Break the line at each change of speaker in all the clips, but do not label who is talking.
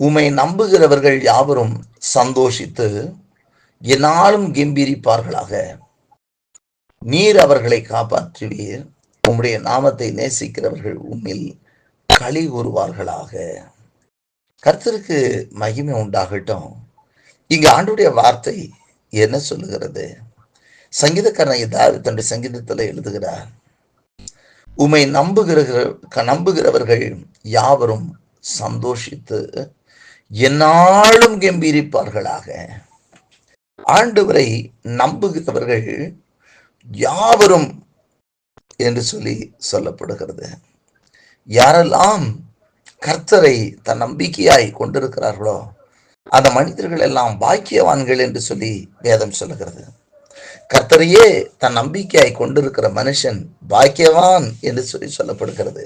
உம்மை நம்புகிறவர்கள் யாவரும் சந்தோஷித்து என்னாலும் கெம்பீரிப்பார்களாக. நீர் அவர்களை காப்பாற்றுவீர். உம்முடைய நாமத்தை நேசிக்கிறவர்கள் உம்மில் களி கூறுவார்களாக. கர்த்தருக்கு மகிமை உண்டாகட்டும். இங்கு ஆண்டுடைய வார்த்தை என்ன சொல்லுகிறது? சங்கீதக்காரன் ஏதாவது தன்னுடைய சங்கீதத்தில் எழுதுகிறார் உமை நம்புகிற நம்புகிறவர்கள் யாவரும் சந்தோஷித்து என்னாலும் கம்பீரிப்பார்களாக. ஆண்டவரை நம்புகிறவர்கள் யாவரும் என்று சொல்லி சொல்லப்படுகிறது. யாரெல்லாம் கர்த்தரை தன் நம்பிக்கையாய் கொண்டிருக்கிறார்களோ அந்த மனிதர்கள் எல்லாம் பாக்கியவான்கள் என்று சொல்லி வேதம் சொல்லுகிறது. கர்த்தரையே தன் நம்பிக்கையாய் கொண்டிருக்கிற மனுஷன் பாக்கியவான் என்று சொல்லி சொல்லப்படுகிறது.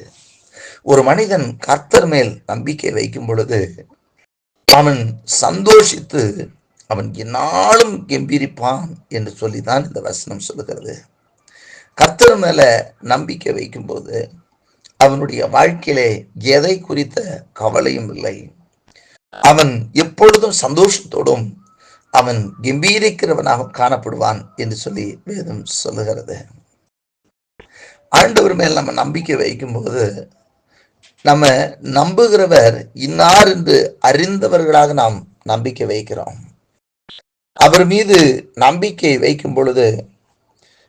ஒரு மனிதன் கர்த்தர் மேல் நம்பிக்கை வைக்கும் பொழுது அவன் சந்தோஷித்து அவன் என்னாலும் கம்பீரிப்பான் என்று சொல்லிதான் இந்த வசனம் சொல்லுகிறது. கர்த்தர் மேல நம்பிக்கை வைக்கும்போது அவனுடைய வாழ்க்கையிலே எதை குறித்த கவலையும் இல்லை. அவன் எப்பொழுதும் சந்தோஷத்தோடும் அவன் கம்பீரிக்கிறவனாக காணப்படுவான் என்று சொல்லி வேதம் சொல்லுகிறது. ஆண்டவர் மேல் நம்ம நம்பிக்கை வைக்கும்போது நம்ம நம்புகிறவர் இன்னார் என்று அறிந்தவர்களாக நாம் நம்பிக்கை வைக்கிறோம். அவர் மீது நம்பிக்கை வைக்கும் பொழுது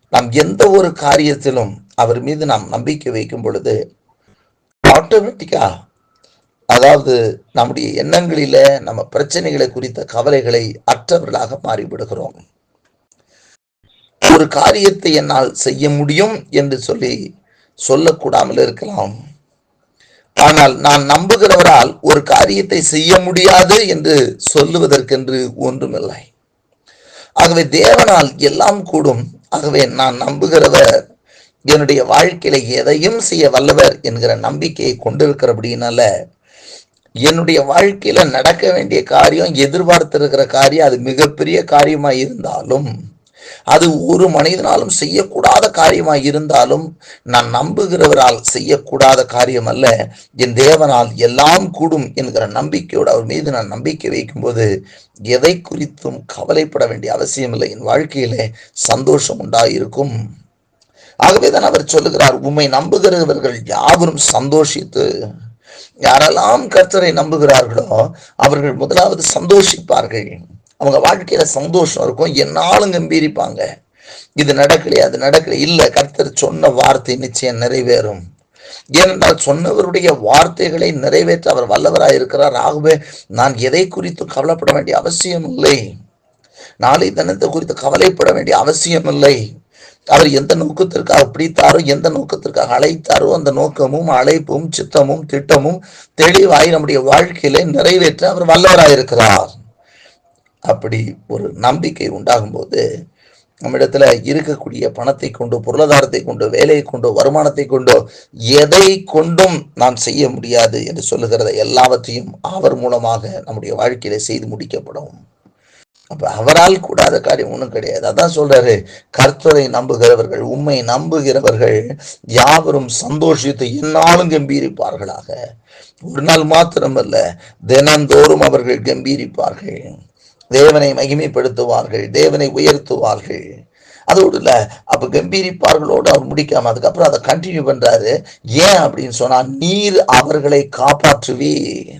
நாம் எந்த ஒரு காரியத்திலும் அவர் மீது நாம் நம்பிக்கை வைக்கும் பொழுது ஆட்டோமேட்டிக்கா அதாவது நம்முடைய எண்ணங்களில நம்ம பிரச்சனைகளை குறித்த கவலைகளை அற்றவர்களாக மாறிவிடுகிறோம். ஒரு காரியத்தை என்னால் செய்ய முடியும் என்று சொல்லி சொல்லக்கூடாமல் இருக்கலாம். ஆனால் நான் நம்புகிறவரால் ஒரு காரியத்தை செய்ய முடியாது என்று சொல்லுவதற்கென்று ஒன்றுமில்லை. ஆகவே தேவனால் எல்லாம் கூடும். ஆகவே நான் நம்புகிறவர் என்னுடைய வாழ்க்கையில எதையும் செய்ய வல்லவர் என்கிற நம்பிக்கையை கொண்டிருக்கிறபடினால என்னுடைய வாழ்க்கையில நடக்க வேண்டிய காரியம் எதிர்பார்த்திருக்கிற காரியம் அது மிகப்பெரிய காரியமா இருந்தாலும் அது ஒரு மனிதனாலும் செய்யக்கூடாத காரியமாக இருந்தாலும் நான் நம்புகிறவரால் செய்யக்கூடாத காரியம் அல்ல என் தேவனால் எல்லாம் கூடும் என்கிற நம்பிக்கையோடு அவர் மீது நான் நம்பிக்கை வைக்கும்போது எதை குறித்தும் கவலைப்பட வேண்டிய அவசியம் இல்லை என் வாழ்க்கையிலே சந்தோஷம் உண்டாயிருக்கும். ஆகவேதான் அவர் சொல்லுகிறார் உம்மை நம்புகிறவர்கள் யாவரும் சந்தோஷித்து யாரெல்லாம் கர்த்தரை நம்புகிறார்களோ அவர்கள் முதலாவது சந்தோஷிப்பார்கள். அவங்க வாழ்க்கையில சந்தோஷம் இருக்கும். என்னாலும் கம்பீரிப்பாங்க. இது நடக்கலையே அது நடக்கல. இல்ல கர்த்தர் சொன்ன வார்த்தை நிச்சயம் நிறைவேறும். ஏனென்றால் சொன்னவருடைய வார்த்தைகளை நிறைவேற்ற அவர் வல்லவராக இருக்கிறார். ஆகவே நான் எதை குறித்து கவலைப்பட வேண்டிய அவசியம் இல்லை. நாளை தினத்தை குறித்து கவலைப்பட வேண்டிய அவசியம் இல்லை. அவர் எந்த நோக்கத்திற்காக பிடித்தாரோ எந்த நோக்கத்திற்காக அழைத்தாரோ அந்த நோக்கமும் அழைப்பும் சித்தமும் திட்டமும் தெளிவாய் நம்முடைய வாழ்க்கையில நிறைவேற்ற அவர் வல்லவராயிருக்கிறார் அப்படி ஒரு நம்பிக்கை உண்டாகும் போது நம்மிடத்துல இருக்கக்கூடிய பணத்தை கொண்டு பொருளாதாரத்தை கொண்டு வேலையை கொண்டு வருமானத்தை கொண்டோ எதை கொண்டும் நாம் செய்ய முடியாது என்று சொல்லுகிறத எல்லாவற்றையும் அவர் மூலமாக நம்முடைய வாழ்க்கையில செய்து முடிக்கப்படும். அப்ப அவரால் கூடாத காரியம் ஒன்றும் கிடையாது. அதான் சொல்றாரு கர்த்தரை நம்புகிறவர்கள் உண்மை நம்புகிறவர்கள் யாவரும் சந்தோஷித்து என்னாலும் கம்பீரிப்பார்களாக. ஒரு நாள் மாத்திரமல்ல தினந்தோறும் அவர்கள் கம்பீரிப்பார்கள். தேவனை மகிமைப்படுத்துவார்கள் தேவனை உயர்த்துவார்கள். அதோடு இல்ல அப்போ கம்பீரிப்பார்களோடு அவர் முடிக்காம அதுக்கப்புறம் அதை கண்டினியூ பண்றாரு. ஏன் அப்படின்னு சொன்னா நீர் அவர்களை காப்பாற்றுவீர்.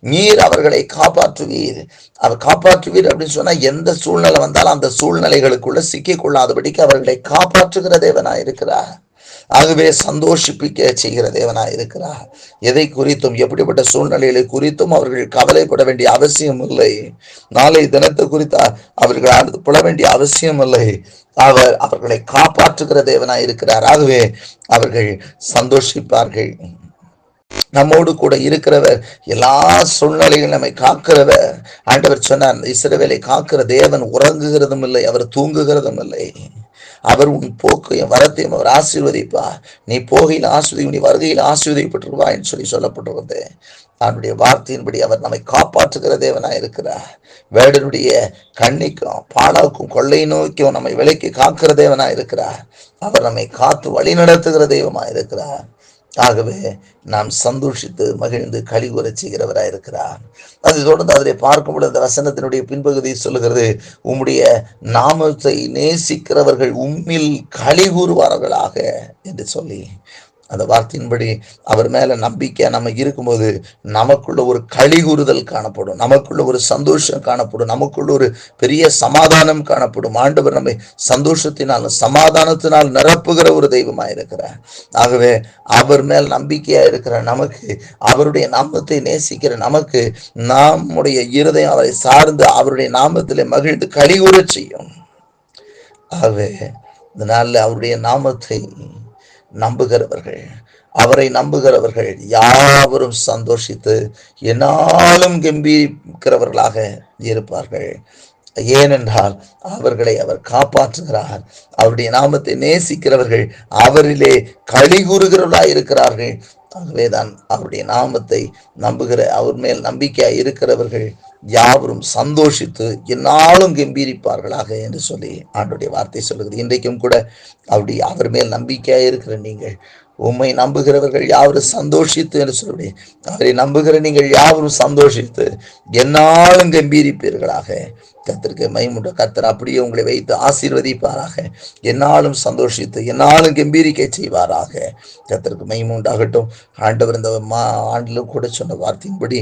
நீர் அவர்களை காப்பாற்றுவீர். அவர் காப்பாற்றுவீர் அப்படின்னு சொன்னா எந்த சூழ்நிலை வந்தாலும் அந்த சூழ்நிலைகளுக்குள்ள சிக்கிக் கொள்ளாதபடிக்கு அவர்களை காப்பாற்றுகிற தேவனா இருக்கிறார். ஆகவே சந்தோஷிப்பிக்க செய்கிற தேவனா இருக்கிறார். எதை குறித்தும் எப்படிப்பட்ட சூழ்நிலைகளை குறித்தும் அவர்கள் கவலைப்பட வேண்டிய அவசியம் இல்லை. நாளை தினத்தை குறித்தா அவர்கள் அடுத்து புல வேண்டிய அவசியம் இல்லை. அவர் அவர்களை காப்பாற்றுகிற தேவனா இருக்கிறார். ஆகவே அவர்கள் சந்தோஷிப்பார்கள். நம்மோடு கூட இருக்கிறவர் எல்லா சூழ்நிலைகளும் நம்மை காக்கிறவர். ஆண்டவர் சொன்னார் இஸ்ரவேலை காக்கிற தேவன் உறங்குகிறதும் இல்லை அவர் தூங்குகிறதும் இல்லை. அவர் உன் போக்கையும் வரத்தையும் அவர் ஆசீர்வதிப்பார் நீ போகையில் ஆஸ்வதி நீ வருகையில் ஆசீர்வதிக்கப்பட்டிருவா என்று சொல்லி சொல்லப்பட்டிருக்கிறது அவனுடைய வார்த்தையின்படி அவர் நம்மை காப்பாற்றுகிற தேவனாக இருக்கிறார். வேடனுடைய கண்ணிக்கும் பாலாவுக்கும் கொள்ளை நோக்கியும் நம்மை விலைக்கு காக்கிற தேவனாக இருக்கிறார். அவர் நம்மை காத்து வழி நடத்துகிற தெய்வமா இருக்கிறார். ஆகவே நாம் சந்தோஷித்து மகிழ்ந்து களி கூறச் செய்கிறவராய் இருக்கிறார் அதை தொடர்ந்து அதிலே பார்க்கும் பொழுது அந்த வசனத்தினுடைய பின்பகுதி சொல்லுகிறது உம்முடைய நாமத்தை நேசிக்கிறவர்கள் உம்மில் களி கூறுவார்களாக என்று சொல்லி. அந்த வார்த்தையின்படி அவர் மேல நம்பிக்கை நம்ம இருக்கும்போது நமக்குள்ள ஒரு கழிகூறுதல் காணப்படும். நமக்குள்ள ஒரு சந்தோஷம் காணப்படும். நமக்குள்ள ஒரு பெரிய சமாதானம் காணப்படும். ஆண்டவர் நம்மை சந்தோஷத்தினாலும் சமாதானத்தினால் நிரப்புகிற ஒரு தெய்வமாக இருக்கிறார். ஆகவே அவர் மேல் நம்பிக்கையா இருக்கிற நமக்கு அவருடைய நாமத்தை நேசிக்கிற நமக்கு நம்முடைய இருதயம் அவரை சார்ந்து அவருடைய நாமத்திலே மகிழ்ந்து களி செய்யும். ஆகவே இந்த நாளில் அவருடைய நாமத்தை நம்புகிறவர்கள். அவரை நம்புகிறவர்கள் யாவரும் சந்தோஷித்து என்னாலும் கம்பீரிக்கிறவர்களாக இருப்பார்கள். ஏனென்றால் அவர்களை அவர் காப்பாற்றுகிறார். அவருடைய நாமத்தை நேசிக்கிறவர்கள் அவரிலே களி கூறுகிறவர்களாய் இருக்கிறார்கள் ஆகவேதான் அவருடைய நாமத்தை நம்புகிற அவர் மேல் நம்பிக்கையாக இருக்கிறவர்கள் யாவரும் சந்தோஷித்து என்னாலும் கம்பீரிப்பார்களாக என்று சொல்லி ஆண்டுடைய வார்த்தை சொல்லுகிறது. இன்றைக்கும் கூட அவருடைய அவர் மேல் நம்பிக்கையாக இருக்கிற நீங்கள் உம்மை நம்புகிறவர்கள் யாவரும் சந்தோஷித்து என்று சொல்லி அவரை நம்புகிற நீங்கள் யாவரும் சந்தோஷித்து என்னாலும் கம்பீரிப்பீர்களாக. கத்திற்கு மைமுண்ட கத்தர் அப்படியே உங்களை வைத்து ஆசீர்வதிப்பாராக. என்னாலும் சந்தோஷித்து என்னாலும் கம்பீரிக்க செய்வாராக. கத்திற்கு மைமுண்டாகட்டும் ஆண்டவர் இந்த மா ஆண்டிலும் கூட சொன்ன வார்த்தையின்படி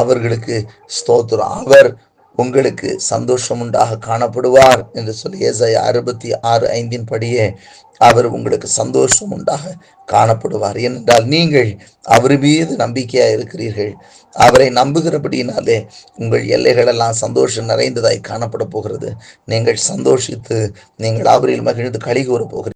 அவர்களுக்கு ஸ்தோத்திரம். அவர் உங்களுக்கு சந்தோஷம் உண்டாக காணப்படுவார் என்று சொல்லி ஏசாய அறுபத்தி ஆறு ஐந்தின் படியே அவர் உங்களுக்கு சந்தோஷம் உண்டாக காணப்படுவார். ஏனென்றால் நீங்கள் அவர் மீது நம்பிக்கையாக இருக்கிறீர்கள். அவரை நம்புகிறபடியினாலே உங்கள் எல்லைகளெல்லாம் சந்தோஷம் நிறைந்ததாய் காணப்பட போகிறது. நீங்கள் சந்தோஷித்து நீங்கள் அவரில் மகிழ்ந்து கழிகூற போகிறீர்கள்.